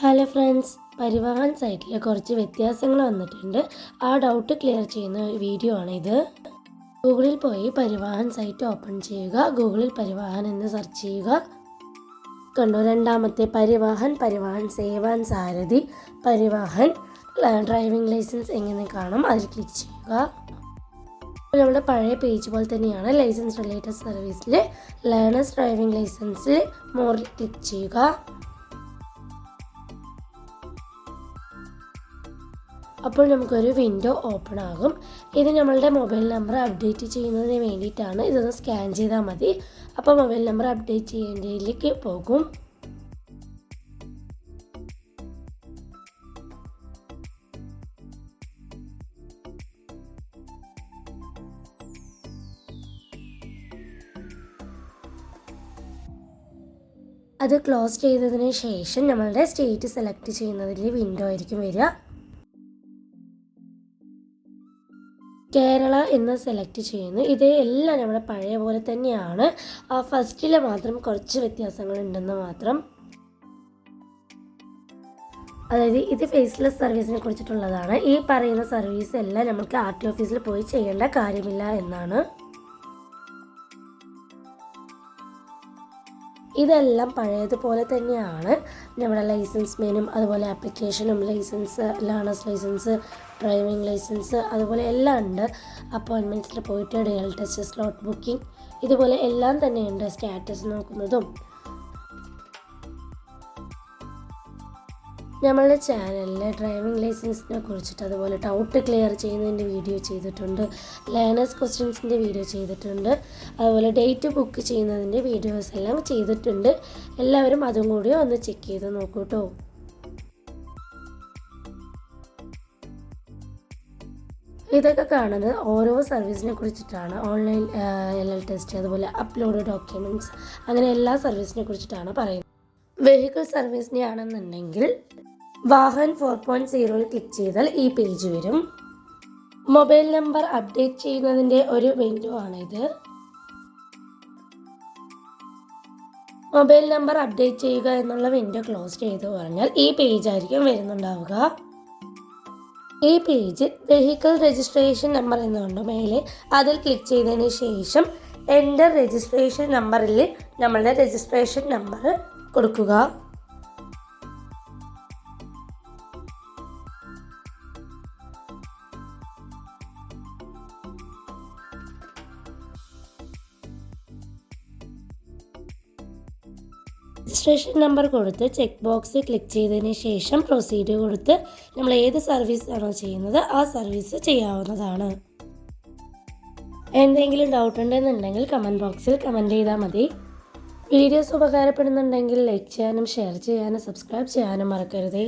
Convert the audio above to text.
Hello friends Parivahan സൈറ്റിൽ കുറച്ച് വ്യത്യാസങ്ങൾ വന്നിട്ടുണ്ട്. ആ ഡൗട്ട് ക്ലിയർ ചെയ്യുന്ന വീഡിയോ ആണ് ഇത്. ഗൂഗിളിൽ പോയി പരിവാഹൻ സൈറ്റ് ഓപ്പൺ ചെയ്യുക. ഗൂഗിളിൽ പരിവാഹൻ എന്ന് സെർച്ച് ചെയ്യുക. കണ്ടു രണ്ടാമത്തെ പരിവാഹൻ പരിവാഹൻ സേവാൻ സാരഥി പരിവാഹൻ ഡ്രൈവിംഗ് ലൈസൻസ് എങ്ങനെ കാണും അതിൽ ക്ലിക്ക് ചെയ്യുക. നമ്മുടെ പഴയ പേജ് പോലെ തന്നെയാണ് ലൈസൻസ് റിലേറ്റഡ് സർവീസിൽ ലേണേഴ്സ് ഡ്രൈവിംഗ് ലൈസൻസിൽ മോറിൽ ക്ലിക്ക് ചെയ്യുക. അപ്പോൾ നമുക്കൊരു വിൻഡോ ഓപ്പൺ ആകും. ഇത് നമ്മളുടെ മൊബൈൽ നമ്പർ അപ്ഡേറ്റ് ചെയ്യുന്നതിന് വേണ്ടിയിട്ടാണ് ഇതൊന്ന് സ്കാൻ ചെയ്താൽ മതി. അപ്പോൾ മൊബൈൽ നമ്പർ അപ്ഡേറ്റ് ചെയ്യേണ്ടതിലേക്ക് പോകും. അത് ക്ലോസ് ചെയ്തതിന് ശേഷം നമ്മളുടെ സ്റ്റേറ്റ് സെലക്ട് ചെയ്യുന്നതിൽ വിൻഡോ ആയിരിക്കും വരിക. കേരള എന്ന് സെലക്ട് ചെയ്യുന്നു. ഇത് എല്ലാം നമ്മുടെ പഴയ പോലെ തന്നെയാണ്. ആ ഫസ്റ്റിൽ മാത്രം കുറച്ച് വ്യത്യാസങ്ങൾ ഉണ്ടെന്ന് മാത്രം. അതായത് ഇത് ഫേസ്ലെസ് സർവീസിനെ കുറിച്ചിട്ടുള്ളതാണ്. ഈ പറയുന്ന സർവീസ് എല്ലാം നമുക്ക് ആർ ടി ഓഫീസിൽ പോയി ചെയ്യേണ്ട കാര്യമില്ല എന്നാണ്. ഇതെല്ലാം പഴയതുപോലെ തന്നെയാണ്. നമ്മുടെ ലൈസൻസ് മെനും അതുപോലെ ആപ്ലിക്കേഷനും licence learners licence driving licence അതുപോലെ എല്ലാം ഉണ്ട്. അപ്പോയിൻമെന്റ്സിൽ പോയിട്ട് ഡയൽ ടെസ്റ്റ് സ്ലോട്ട് ബുക്കിംഗ് ഇതുപോലെ എല്ലാം തന്നെയുണ്ട് സ്റ്റാറ്റസ് നോക്കുന്നതും. നമ്മളുടെ ചാനലിൽ ഡ്രൈവിംഗ് ലൈസൻസിനെ കുറിച്ചിട്ട് അതുപോലെ ഡൗട്ട് ക്ലിയർ ചെയ്യുന്നതിന്റെ വീഡിയോ ചെയ്തിട്ടുണ്ട്. ലേണേഴ്സ് ക്വസ്റ്റ്യൻസിന്റെ വീഡിയോ ചെയ്തിട്ടുണ്ട്. അതുപോലെ ഡേറ്റ് ബുക്ക് ചെയ്യുന്നതിന്റെ വീഡിയോസ് എല്ലാം ചെയ്തിട്ടുണ്ട്. എല്ലാവരും അതും കൂടി ഒന്ന് ചെക്ക് ചെയ്ത് നോക്കൂ കേട്ടോ ഇതൊക്കെ കാണുന്നത് ഓരോ സർവീസിനെ കുറിച്ചിട്ടാണ്. ഓൺലൈൻ എൽ എൽ ടെസ്റ്റ് അതുപോലെ അപ്ലോഡ് ഡോക്യുമെന്റ്സ് അങ്ങനെ എല്ലാ സർവീസിനെ കുറിച്ചിട്ടാണ് പറയുന്നത്. വെഹിക്കിൾ സർവീസിനെ ആണെന്നുണ്ടെങ്കിൽ വാഹൻ ഫോർ പോയിന്റ് സീറോയിൽ ക്ലിക്ക് ചെയ്താൽ ഈ പേജ് വരും. മൊബൈൽ നമ്പർ അപ്ഡേറ്റ് ചെയ്യുന്നതിന്റെ ഒരു വിൻഡോ ആണിത്. മൊബൈൽ നമ്പർ അപ്ഡേറ്റ് ചെയ്യുക എന്നുള്ള വിൻഡോ ക്ലോസ് ചെയ്ത് പറഞ്ഞാൽ ഈ പേജ് ആയിരിക്കും വരുന്നുണ്ടാവുക. ഈ പേജ് വെഹിക്കിൾ രജിസ്ട്രേഷൻ നമ്പർ എന്നുണ്ട് മേലെ. അതിൽ ക്ലിക്ക് ചെയ്തതിന് ശേഷം എന്റെ രജിസ്ട്രേഷൻ നമ്പറിൽ നമ്മളുടെ രജിസ്ട്രേഷൻ നമ്പർ കൊടുക്കുക. രജിസ്ട്രേഷൻ നമ്പർ കൊടുത്ത് ചെക്ക് ബോക്സ് ക്ലിക്ക് ചെയ്തതിന് ശേഷം പ്രൊസീഡ് കൊടുത്ത് നമ്മൾ ഏത് സർവീസ് ആണോ ചെയ്യുന്നത് ആ സർവീസ് ചെയ്യാവുന്നതാണ്. എന്തെങ്കിലും ഡൗട്ട് ഉണ്ടെന്നുണ്ടെങ്കിൽ കമന്റ് ബോക്സിൽ കമന്റ് ചെയ്താൽ മതി. വീഡിയോസ് ഉപകാരപ്പെടുന്നുണ്ടെങ്കിൽ ലൈക്ക് ചെയ്യാനും ഷെയർ ചെയ്യാനും സബ്സ്ക്രൈബ് ചെയ്യാനും മറക്കരുതേ.